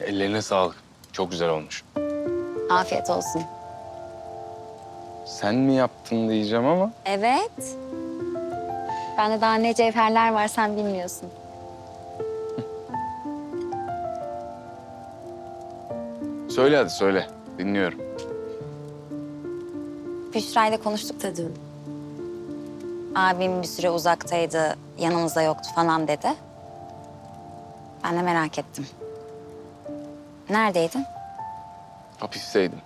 Ellerine sağlık. Çok güzel olmuş. Afiyet olsun. Sen mi yaptın diyeceğim ama Evet. Bende daha ne cevherler var sen bilmiyorsun. söyle hadi söyle. Dinliyorum. Büşra ile konuştuk da dün. Abim bir süre uzaktaydı, yanımızda yoktu falan dedi. Ben de merak ettim. Neredeydin? Hapisteydim.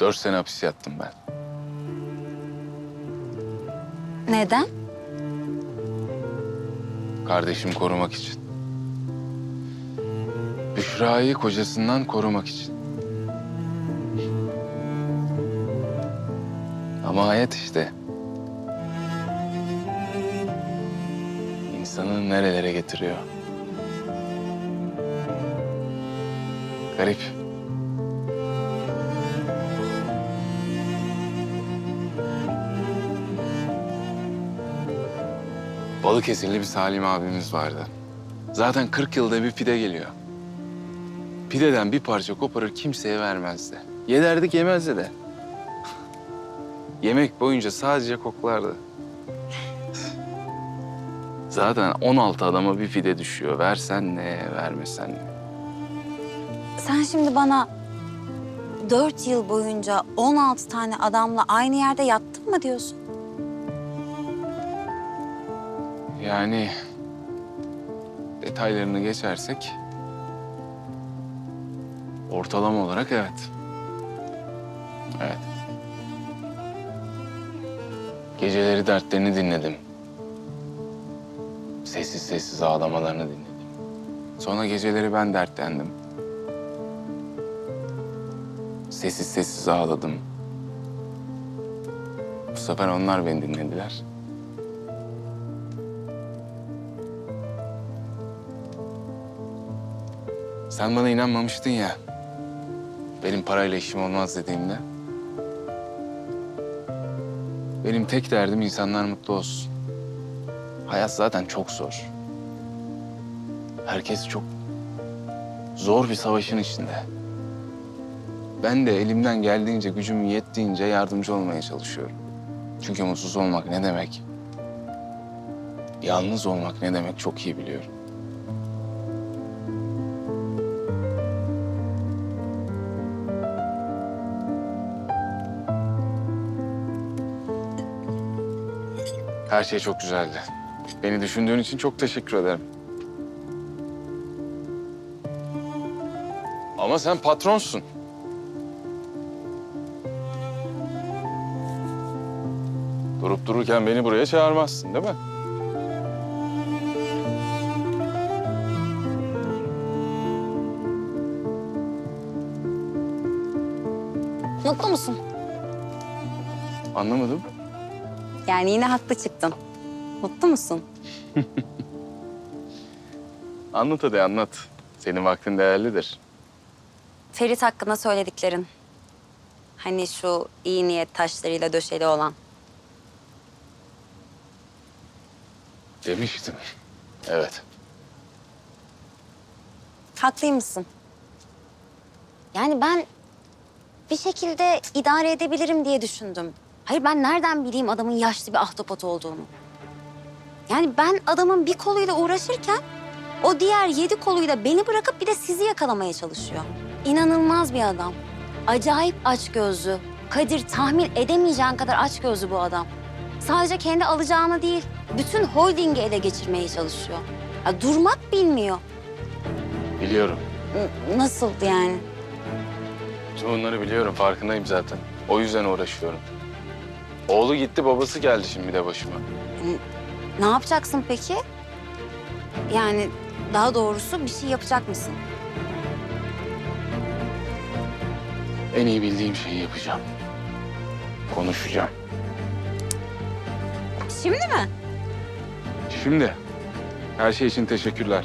Dört sene hapis yattım ben. Neden? Kardeşimi korumak için. Büşra'yı kocasından korumak için. Ama hayat işte. İnsanı nerelere getiriyor. Garip. Balıkesirli bir Salim abimiz vardı. Zaten 40 yılda bir pide geliyor. Pideden bir parça koparır kimseye vermezdi. Yederdik yemezdi de. Yemek boyunca sadece koklardı. Zaten 16 adama bir pide düşüyor. Versen ne, vermesen ne. Sen şimdi bana dört yıl boyunca 16 tane adamla aynı yerde yattın mı diyorsun? Yani detaylarını geçersek ortalama olarak evet. Evet. Geceleri dertlerini dinledim. Sessiz sessiz ağlamalarını dinledim. Sonra geceleri ben dertlendim. Sessiz sessiz ağladım. Bu sefer onlar beni dinlediler. Sen bana inanmamıştın ya. Benim parayla işim olmaz dediğimde. Benim tek derdim insanlar mutlu olsun. Hayat zaten çok zor. Herkes çok zor bir savaşın içinde. Ben de elimden geldiğince, gücüm yettiğince yardımcı olmaya çalışıyorum. Çünkü mutsuz olmak ne demek? Yalnız olmak ne demek çok iyi biliyorum. Her şey çok güzeldi. Beni düşündüğün için çok teşekkür ederim. Ama sen patronsun. Durup dururken beni buraya çağırmazsın değil mi? Mutlu musun? Anlamadım. Yani yine haklı çıktın. Mutlu musun? Anlat hadi anlat. Senin vaktin değerlidir. Ferit hakkında söylediklerin. Hani şu iyi niyet taşlarıyla döşeli olan. Demiştim. Evet. Haklıymışsın. Yani ben bir şekilde idare edebilirim diye düşündüm. Hayır ben nereden bileyim adamın yaşlı bir ahtapot olduğunu? Yani ben adamın bir koluyla uğraşırken o diğer yedi koluyla beni bırakıp bir de sizi yakalamaya çalışıyor. İnanılmaz bir adam. Acayip açgözlü. Kadir tahmin edemeyeceğin kadar açgözlü bu adam. Sadece kendi alacağını değil, bütün holdingi ele geçirmeye çalışıyor. Ya durmak bilmiyor. Biliyorum. N- Nasıl yani? Tüm bunları biliyorum. Farkındayım zaten. O yüzden uğraşıyorum. Oğlu gitti, babası geldi şimdi de başıma. Ne yapacaksın peki? Yani daha doğrusu bir şey yapacak mısın? En iyi bildiğim şeyi yapacağım. Konuşacağım. Şimdi mi? Şimdi her şey için teşekkürler.